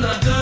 blood.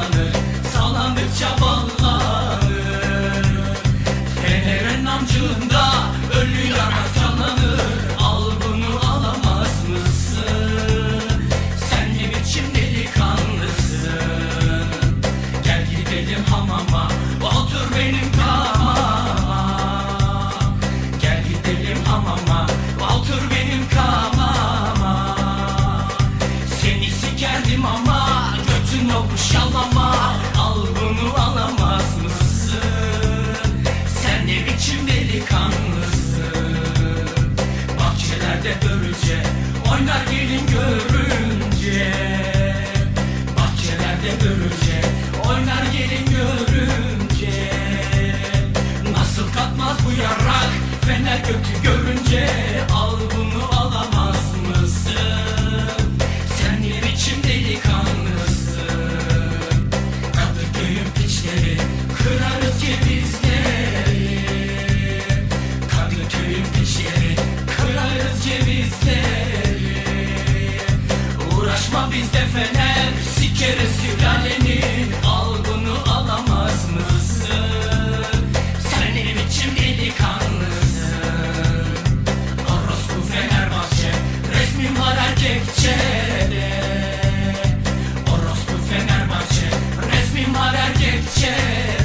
Amen. şalama Al bunu alamaz mısın Sen ne biçim delikanlısın? Bahçelerde örüce Oynar gelin görünce. Bahçelerde örüce Oynar gelin görünce. Nasıl katmaz bu yarak Fener götü görünce? biçim delikanlısın. Orospu Fenerbahçe Resmin var erkekçede Orospu Fenerbahçe Resmin var erkekçede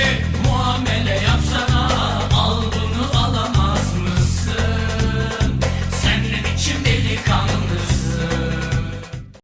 it.